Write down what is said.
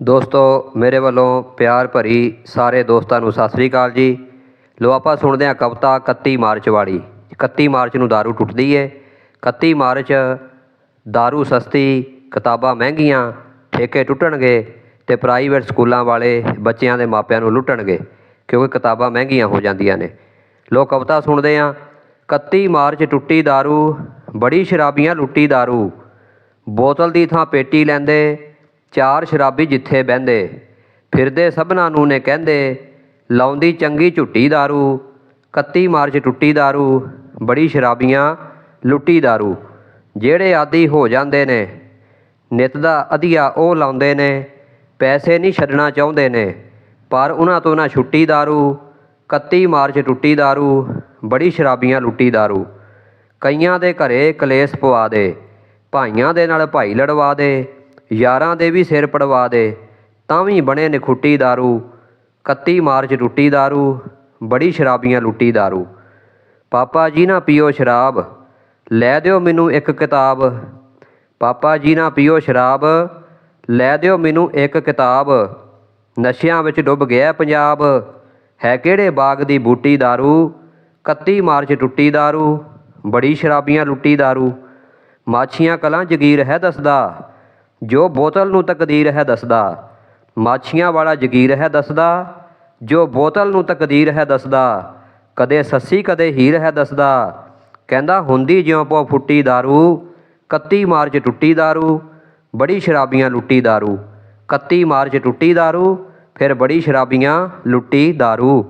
ਦੋਸਤੋ ਮੇਰੇ ਵੱਲੋਂ ਪਿਆਰ ਭਰੀ ਸਾਰੇ ਦੋਸਤਾਂ ਨੂੰ ਸਤਿ ਸ੍ਰੀ ਅਕਾਲ ਜੀ ਲੋ ਆਪਾਂ ਸੁਣਦੇ ਹਾਂ ਕਵਿਤਾ 31 ਮਾਰਚ ਵਾਲੀ 31 ਮਾਰਚ ਨੂੰ दारू ਟੁੱਟਦੀ ਏ 31 ਮਾਰਚ दारू ਸਸਤੀ ਕਿਤਾਬਾਂ ਮਹਿੰਗੀਆਂ ਠੇਕੇ ਟੁੱਟਣਗੇ ਤੇ ਪ੍ਰਾਈਵੇਟ ਸਕੂਲਾਂ ਵਾਲੇ ਬੱਚਿਆਂ ਦੇ ਮਾਪਿਆਂ ਨੂੰ ਲੁੱਟਣਗੇ ਕਿਉਂਕਿ ਕਿਤਾਬਾਂ ਮਹਿੰਗੀਆਂ ਹੋ ਜਾਂਦੀਆਂ ਨੇ ਲੋ ਕਵਿਤਾ ਸੁਣਦੇ ਹਾਂ 31 ਮਾਰਚ ਟੁੱਟੀ दारू ਬੜੀ ਸ਼ਰਾਬੀਆਂ ਲੁੱਟੀ दारू ਬੋਤਲ ਦੀ ਥਾਂ ਪੇਟੀ ਲੈਂਦੇ ਚਾਰ ਸ਼ਰਾਬੀ ਜਿੱਥੇ ਬਹਿੰਦੇ ਫਿਰਦੇ ਸਭਨਾਂ ਨੂੰ ਨੇ ਕਹਿੰਦੇ ਲਾਉਂਦੀ ਚੰਗੀ ਝੁੱਟੀ दारू 31 ਮਾਰਚ ਟੁੱਟੀ दारू ਬੜੀ ਸ਼ਰਾਬੀਆਂ ਲੁੱਟੀ दारू ਜਿਹੜੇ ਆਦੀ ਹੋ ਜਾਂਦੇ ਨੇ ਨਿਤ ਦਾ ਅਧਿਆ ਉਹ ਲਾਉਂਦੇ ਨੇ ਪੈਸੇ ਨਹੀਂ ਛੱਡਣਾ ਚਾਹੁੰਦੇ ਨੇ ਪਰ ਉਹਨਾਂ ਤੋਂ ਨਾ ਛੁੱਟੀ दारू 31 ਮਾਰਚ ਟੁੱਟੀ दारू ਬੜੀ ਸ਼ਰਾਬੀਆਂ ਲੁੱਟੀ दारू ਕਈਆਂ ਦੇ ਘਰੇ ਕਲੇਸ਼ ਪਵਾ ਦੇ ਭਾਈਆਂ ਦੇ ਨਾਲ ਭਾਈ ਲੜਵਾ ਦੇ ਯਾਰਾਂ ਦੇ ਵੀ ਸਿਰ ਪੜਵਾ ਦੇ ਤਾਂ ਵੀ ਬਣੇ ਨਖੁੱਟੀ दारू 31 ਮਾਰਚ ਟੁੱਟੀ दारू ਬੜੀ ਸ਼ਰਾਬੀਆਂ ਲੁੱਟੀ दारू ਪਾਪਾ ਜੀ ਨਾ ਪੀਓ ਸ਼ਰਾਬ ਲੈ ਦਿਓ ਮੈਨੂੰ ਇੱਕ ਕਿਤਾਬ ਪਾਪਾ ਜੀ ਨਾ ਪੀਓ ਸ਼ਰਾਬ ਲੈ ਦਿਓ ਮੈਨੂੰ ਇੱਕ ਕਿਤਾਬ ਨਸ਼ਿਆਂ ਵਿੱਚ ਡੁੱਬ ਗਿਆ ਪੰਜਾਬ ਹੈ ਕਿਹੜੇ ਬਾਗ ਦੀ ਬੂਟੀ दारू 31 ਮਾਰਚ ਟੁੱਟੀ दारू ਬੜੀ ਸ਼ਰਾਬੀਆਂ ਲੁੱਟੀ दारू ਮਾਛੀਆਂ ਕਲਾਂ ਜਗੀਰ ਹੈ ਦੱਸਦਾ ਜੋ ਬੋਤਲ ਨੂੰ ਤਕਦੀਰ ਹੈ ਦੱਸਦਾ ਮਾਛੀਆਂ ਵਾਲਾ ਜਗੀਰ ਹੈ ਦੱਸਦਾ ਜੋ ਬੋਤਲ ਨੂੰ ਤਕਦੀਰ ਹੈ ਦੱਸਦਾ ਕਦੇ ਸੱਸੀ ਕਦੇ ਹੀਰ ਹੈ ਦੱਸਦਾ ਕਹਿੰਦਾ ਹੁੰਦੀ ਜਿਉਂ ਪੋ ਫੁੱਟੀ दारू 31 ਮਾਰਚ ਟੁੱਟੀ दारू ਬੜੀ ਸ਼ਰਾਬੀਆਂ ਲੁੱਟੀ दारू 31 ਮਾਰਚ ਟੁੱਟੀ दारू ਫਿਰ ਬੜੀ ਸ਼ਰਾਬੀਆਂ ਲੁੱਟੀ दारू